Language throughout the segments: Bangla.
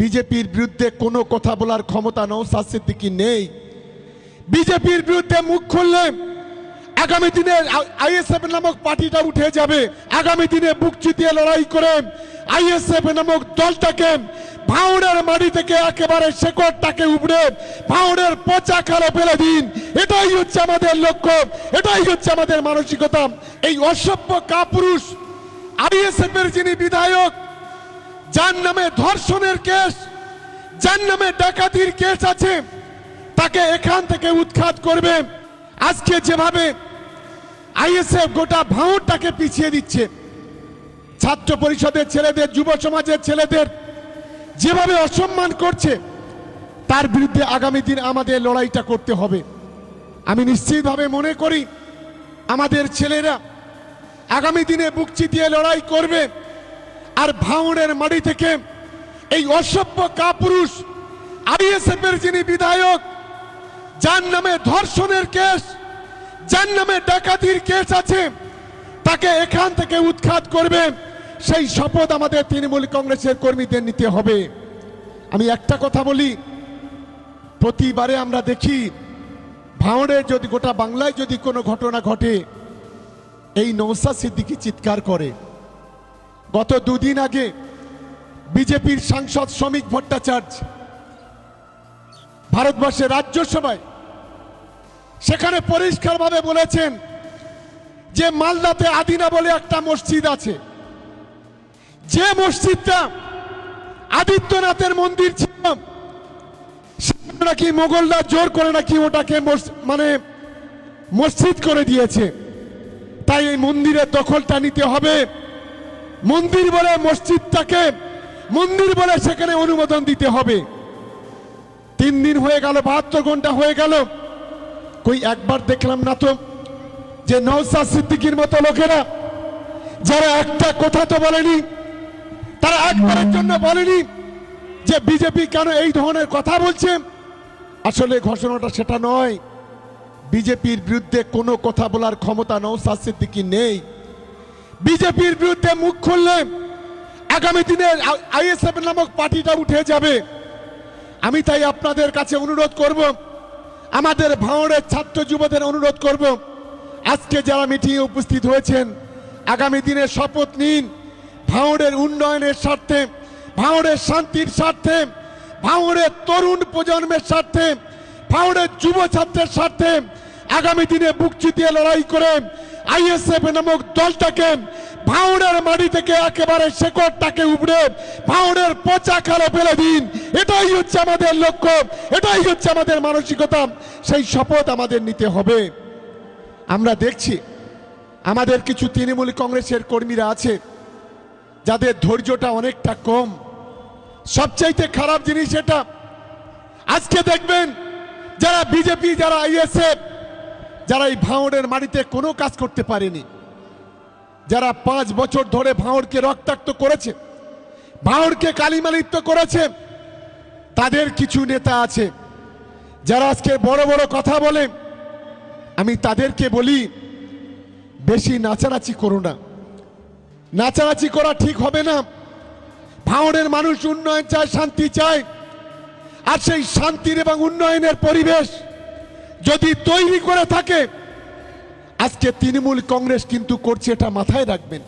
বিজেপির বিরুদ্ধে কোনো কথা বলার ক্ষমতা নৌসাদ সিদ্দিকি নেই। বিজেপির বিরুদ্ধে মুখ খুললে আগামী দিনে আইএসএফ নামক পার্টিটা উঠে যাবে। আগামী দিনে বুক চিতিয়ে লড়াই করে আইএসএফ নামক দলটাকে ভাউড়ের মাটি থেকে একেবারে শেকড়টাকে উপড়ে ভাউড়ের পচা খালে ফেলে দিন। এটাই হচ্ছে আমাদের লক্ষ্য, এটাই হচ্ছে আমাদের মানসিকতা। এই অসভ্য কাপুরুষ আইএসএফ এর যিনি বিধায়ক যার নামে ধর্ষণের কেস, যার নামে ডাকাতির কেস আছে, তাকে এখান থেকে উৎখাত করবে। আজকে যেভাবে আইএসএফ গোটা ভাঙরটাকে পিছিয়ে দিচ্ছে, ছাত্র পরিষদের ছেলেদের, যুব সমাজের ছেলেদের, যেভাবে অসম্মান করছে, তার বিরুদ্ধে আগামী দিন আমাদের লড়াইটা করতে হবে। আমি নিশ্চিতভাবে মনে করি, আমাদের ছেলেরা আগামী দিনে বুক চিতিয়ে লড়াই করবে। আর ভাঙড়ের মাটি থেকে এই অসভ্য কাপুরুষ আইএসএফ এর যিনি বিধায়ক, যার নামে ধর্ষণের কেস, যার নামে ডাকাতির কেস আছে, তাকে এখান থেকে উৎখাত করবে। সেই শপথ আমাদের তৃণমূল কংগ্রেসের কর্মীদের নিতে হবে। আমি একটা কথা বলি, প্রতিবারে আমরা দেখি ভাঁড়ের যদি গোটা বাংলায় যদি কোনো ঘটনা ঘটে, এই নৌসা সিদ্দিকি চিৎকার করে। গত দুদিন আগে বিজেপির সাংসদ শ্রমিক ভট্টাচার্য ভারতবর্ষের রাজ্যসভায় সেখানে পরিষ্কারভাবে বলেছেন যে মালদাতে আদিনা বলে একটা মসজিদ আছে। যে মসজিদটা আদিত্যনাথের মন্দির ছিল নাকি মোগলরা জোর করে নাকি ওটাকে মানে মসজিদ করে দিয়েছে। তাই এই মন্দিরের দখলটা নিতে হবে। মন্দির বলে মসজিদটাকে মন্দির বলে সেখানে অনুমোদন দিতে হবে। তিন দিন হয়ে গেল, বাহাত্তর ঘণ্টা হয়ে গেল। কই একবার দেখলাম না তো যে নৌসাদ সিদ্দিকির মতো লোকেরা, যারা একটা কথা তো বলেনি, তারা একবারের জন্য বলেনি যে বিজেপি কেন এই ধরনের কথা বলছে। আসলে ঘোষণাটা সেটা নয়। বিজেপির বিরুদ্ধে কোনো কথা বলার ক্ষমতা নৌসাদ সিদ্দিকি নেই। বিজেপির বিরুদ্ধে মুখ খুললে আগামী দিনে আইএসএফ নামক পার্টিটা উঠে যাবে। আমি তাই আপনাদের কাছে অনুরোধ করব, আমাদের ভাঙড়ের ছাত্র যুবদের অনুরোধ করব, আজকে যারা মিটিংয়ে উপস্থিত হয়েছেন, আগামী দিনে শপথ নিন, ভাঙড়ের উন্নয়নের স্বার্থে, ভাঙড়ের শান্তির স্বার্থে, ভাঙড়ের তরুণ প্রজন্মের স্বার্থে, ভাঙড়ের যুব ছাত্রের স্বার্থে, আগামী দিনে বুক চিতিয়ে লড়াই করে আইএসএফ নামক দলটাকে ভাঙড়ের মাটি থেকে একেবারে শেকড়টাকে উপড়ে ভাঙড়ের পচা খালে ফেলে দিন। এটাই হচ্ছে আমাদের লক্ষ্য, এটাই হচ্ছে আমাদের মানসিকতা। সেই শপথ আমাদের নিতে হবে। আমরা দেখছি আমাদের কিছু তৃণমূল কংগ্রেসের কর্মীরা আছে, যাদের ধৈর্যটা অনেকটা কম। সবচাইতে খারাপ জিনিস এটা। আজকে দেখবেন যারা বিজেপি, যারা আইএসএফ যারা এই ভাঙড়ের মাটিতে কোনো কাজ করতে পারেনি, যারা পাঁচ বছর ধরে ভাঙড়কে রক্তাক্ত করেছে, ভাঙড়কে কালিমালিত্ব করেছে, তাদের কিছু নেতা আছে, যারা আজকে বড় বড় কথা বলে, আমি তাদেরকে বলি, বেশি নাচানাচি করো না। নাচানাচি করা ঠিক হবে না। ভাঙড়ের মানুষ উন্নয়ন চায়, শান্তি চায়, আর সেই শান্তির এবং উন্নয়নের পরিবেশ যদি তৈরি করে থাকে, আজকে তৃণমূল কংগ্রেস কিন্তু করছে এটা মাথায় রাখবেন।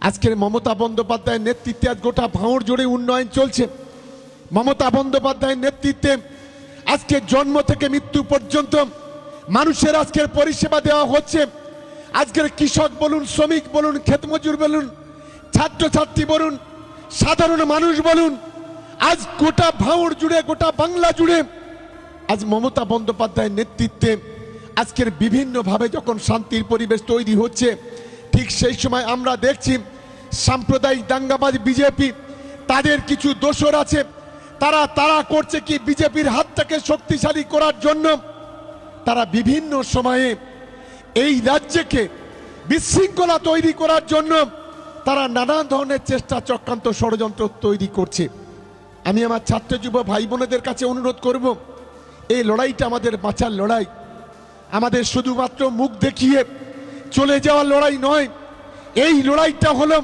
আজকের মমতা বন্দ্যোপাধ্যায়ের নেতৃত্বে আজ গোটা ভাঙড় জুড়ে উন্নয়ন চলছে। মমতা বন্দ্যোপাধ্যায়ের নেতৃত্বে আজকে জন্ম থেকে মৃত্যু পর্যন্ত মানুষের আজকের পরিষেবা দেওয়া হচ্ছে। আজকের কৃষক বলুন, শ্রমিক বলুন, ক্ষেতমজুর বলুন, ছাত্রছাত্রী বলুন, সাধারণ মানুষ বলুন, আজ গোটা ভাঙড় জুড়ে, গোটা বাংলা জুড়ে আজ মমতা বন্দ্যোপাধ্যায়ের নেতৃত্বে আজকের বিভিন্নভাবে যখন শান্তির পরিবেশ তৈরি হচ্ছে, ঠিক সেই সময় আমরা দেখছি সাম্প্রদায়িক দাঙ্গাবাজ বিজেপি, তাদের কিছু দোষর আছে। তারা তারা করছে কি বিজেপির হাতটাকে শক্তিশালী করার জন্য? তারা বিভিন্ন সময়ে এই রাজ্যকে বিশৃঙ্খলা তৈরি করার জন্য তারা নানান ধরনের চেষ্টা চক্রান্ত ষড়যন্ত্র তৈরি করছে। আমি আমার ছাত্র যুব ভাই বোনেদের কাছে অনুরোধ করব এই লড়াইটা আমাদের বাঁচার লড়াই। আমাদের শুধুমাত্র মুখ দেখিয়ে চলে যাওয়ার লড়াই নয়, এই লড়াইটা হলো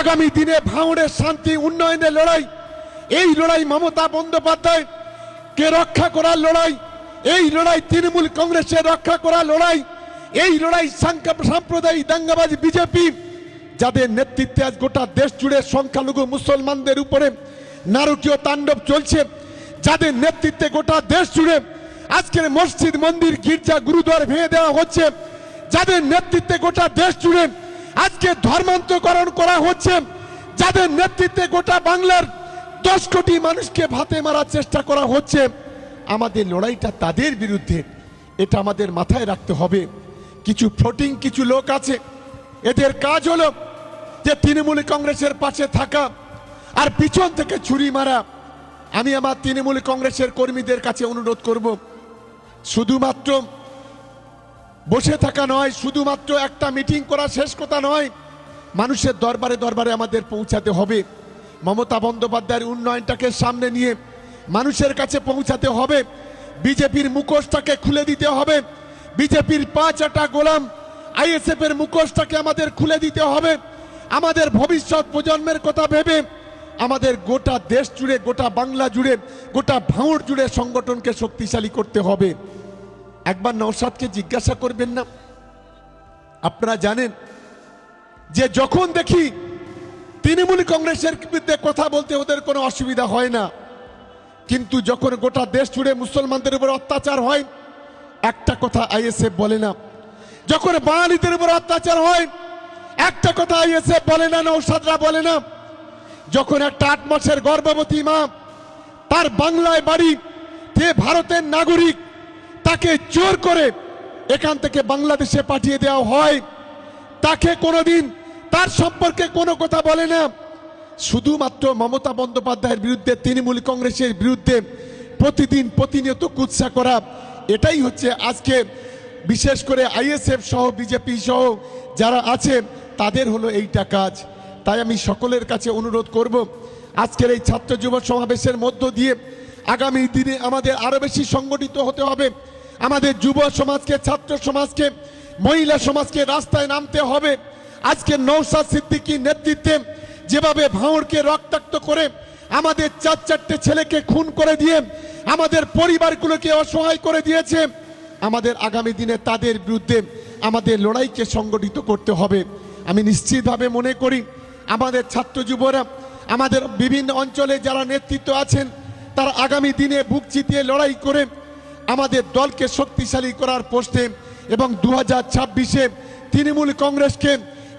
আগামী দিনে ভাঙড়ের শান্তি উন্নয়নের লড়াই। এই লড়াই মমতা বন্দ্যোপাধ্যায় কে রক্ষা করার লড়াই, এই লড়াই তৃণমূল কংগ্রেসের রক্ষা করার লড়াই, এই লড়াই সাম্প্রদায়িক দাঙ্গাবাজ বিজেপি, যাদের নেতৃত্বে আজ গোটা দেশ জুড়ে সংখ্যালঘু মুসলমানদের উপরে নারকীয় তাণ্ডব চলছে। যাদের নেতৃত্বে গোটা দেশ জুড়ে আজকের মসজিদ, মন্দির, গির্জা গুরুদ্বার ভেঙে দেওয়া হচ্ছে, যাদের নেতৃত্বে গোটা দেশ জুড়ে আজকে ধর্মান্তকরণ করা হচ্ছে, যাদের নেতৃত্বে গোটা বাংলার দশ কোটি মানুষকে ভাতে মারার চেষ্টা করা হচ্ছে, আমাদের লড়াইটা তাদের বিরুদ্ধে, এটা আমাদের মাথায় রাখতে হবে। কিছু ফ্লোটিং কিছু লোক আছে, এদের কাজ হলো যে তৃণমূল কংগ্রেসের পাশে থাকা আর পিছন থেকে ছুরি মারা। আমি আমার তৃণমূল কংগ্রেসের কর্মীদের কাছে অনুরোধ করব, শুধুমাত্র বসে থাকা নয়, শুধুমাত্র একটা মিটিং করা শেষ কথা নয়, মানুষের দরবারে দরবারে আমাদের পৌঁছাতে হবে। মমতা বন্দ্যোপাধ্যায়ের উন্নয়নটাকে সামনে নিয়ে মানুষের কাছে পৌঁছাতে হবে। বিজেপির মুখোশটাকে খুলে দিতে হবে। বিজেপির পাঁচ আটা গোলাম আইএসএফ এর মুখোশটাকে আমাদের খুলে দিতে হবে। আমাদের ভবিষ্যৎ প্রজন্মের কথা ভেবে আমাদের গোটা দেশ জুড়ে, গোটা বাংলা জুড়ে, গোটা ভাঙড় জুড়ে সংগঠনকে শক্তিশালী করতে হবে। একবার নৌসাদকে জিজ্ঞাসা করবেন না। আপনারা জানেন যে যখন দেখি তৃণমূল কংগ্রেসের বিরুদ্ধে কথা বলতে ওদের কোনো অসুবিধা হয় না। কিন্তু যখন গোটা দেশ জুড়ে মুসলমানদের উপর অত্যাচার হয়, একটা কথা আইএসএফ বলে না। যখন বাঙালিদের উপর অত্যাচার হয়, একটা কথা আইএসএফ বলে না নৌসাদরা বলে না। যখন একটা আট মাসের গর্ভবতী মা তার বাংলায় বাড়ি, যে ভারতের নাগরিক, তাকে জোর করে এখান থেকে বাংলাদেশে পাঠিয়ে দেওয়া হয়, তাকে কোনোদিন তার সম্পর্কে কোনো কথা বলে না। শুধুমাত্র মমতা বন্দ্যোপাধ্যায়ের বিরুদ্ধে, তৃণমূল কংগ্রেসের বিরুদ্ধে প্রতিদিন প্রতিনিয়ত কুৎসা করা, এটাই হচ্ছে আজকে। বিশেষ করে আইএসএফ সহ, বিজেপি সহ যারা আছে, তাদের হলো এইটা কাজ। তাই আমি সকলের কাছে অনুরোধ করব, আজকের এই ছাত্র যুব সমাবেশের মধ্য দিয়ে আগামী দিনে আমাদের আরও বেশি সংগঠিত হতে হবে। আমাদের যুব সমাজকে, ছাত্র সমাজকে, মহিলা সমাজকে রাস্তায় নামতে হবে। আজকে নৌসাদ সিদ্দিকীর নেতৃত্বে যেভাবে ভাঁড়কে রক্তাক্ত করে আমাদের চার চারটে ছেলেকে খুন করে দিয়ে আমাদের পরিবারগুলোকে অসহায় করে দিয়েছে, আমাদের আগামী দিনে তাদের বিরুদ্ধে আমাদের লড়াইকে সংগঠিত করতে হবে। আমি নিশ্চিতভাবে মনে করি আমাদের ছাত্র যুবরা, আমাদের বিভিন্ন অঞ্চলে যারা নেতৃত্ব আছেন, তারা আগামী দিনে বুক চিতিয়ে লড়াই করে আমাদের দলকে শক্তিশালী করার পোস্টে এবং দু হাজার ছাব্বিশে তৃণমূল কংগ্রেসকে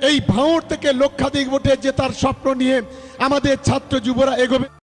এই ভাঁড় থেকে লক্ষাধিক ভোটে জেতার স্বপ্ন নিয়ে আমাদের ছাত্র যুবরা এগোবে।